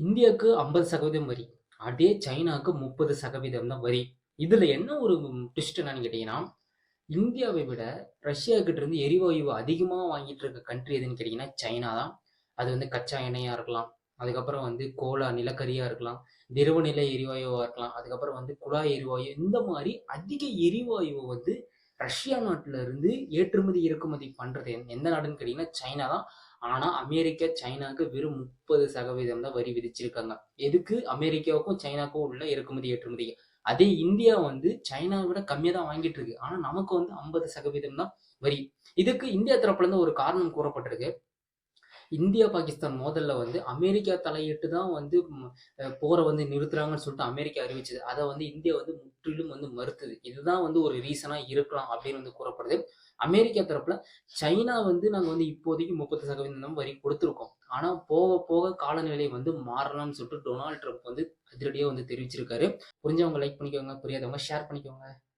இந்தியாவுக்கு ஐம்பது சதவீதம் வரி அதே சைனாவுக்கு முப்பது சதவீதம் தான் வரி. இதில் என்ன ஒரு ட்விஸ்ட் என்னன்னு கேட்டிங்கன்னா இந்தியாவை விட ரஷ்யா கிட்ட இருந்து எரிவாயு அதிகமாக வாங்கிட்டு இருக்க கண்ட்ரி எதுன்னு கேட்டிங்கன்னா சைனா தான். அது வந்து கச்சா எண்ணெயாக இருக்கலாம் அதுக்கப்புறம் வந்து கோலா நிலக்கரியாக இருக்கலாம் திரவ நில எரிவாயுவாக இருக்கலாம் அதுக்கப்புறம் வந்து குழாய் எரிவாயு இந்த மாதிரி அதிக எரிவாயுவை வந்து ரஷ்யா நாட்டில இருந்து ஏற்றுமதி இறக்குமதி பண்றது எந்த- நாடுன்னு கேட்டீங்கன்னா சைனா தான். ஆனா அமெரிக்கா சைனாக்கு வெறும் முப்பது சதவீதம் தான் வரி விதிச்சிருக்காங்க. எதுக்கு? அமெரிக்காவுக்கும் சைனாக்கும் உள்ள இறக்குமதி ஏற்றுமதி. அதே இந்தியா வந்து சைனாவை விட கம்மியாக தான் வாங்கிட்டு இருக்கு. ஆனா நமக்கு வந்து ஐம்பது சதவீதம் தான் வரி. இதுக்கு இந்தியா தரப்புல இருந்து ஒரு காரணம் கூறப்பட்டிருக்கு. இந்தியா பாகிஸ்தான் மோதலில் வந்து அமெரிக்கா தலையிட்டு தான் வந்து போரை வந்து நிறுத்துறாங்கன்னு சொல்லிட்டு அமெரிக்கா அறிவிச்சது. அதை வந்து இந்தியா வந்து முற்றிலும் வந்து மறுத்தது. இதுதான் வந்து ஒரு ரீசனாக இருக்கலாம் அப்படின்னு வந்து கூறப்படுது. அமெரிக்கா தரப்புல சைனா வந்து நாங்க வந்து இப்போதைக்கு முப்பது சதவீதம் வரி கொடுத்துருக்கோம். ஆனா போக போக காலநிலை வந்து மாறலாம்னு சொல்லிட்டு டொனால்ட் ட்ரம்ப் வந்து அதிரடியா வந்து தெரிவிச்சிருக்காரு. புரிஞ்சவங்க லைக் பண்ணிக்கோங்க. புரியாதவங்க ஷேர் பண்ணிக்கோங்க.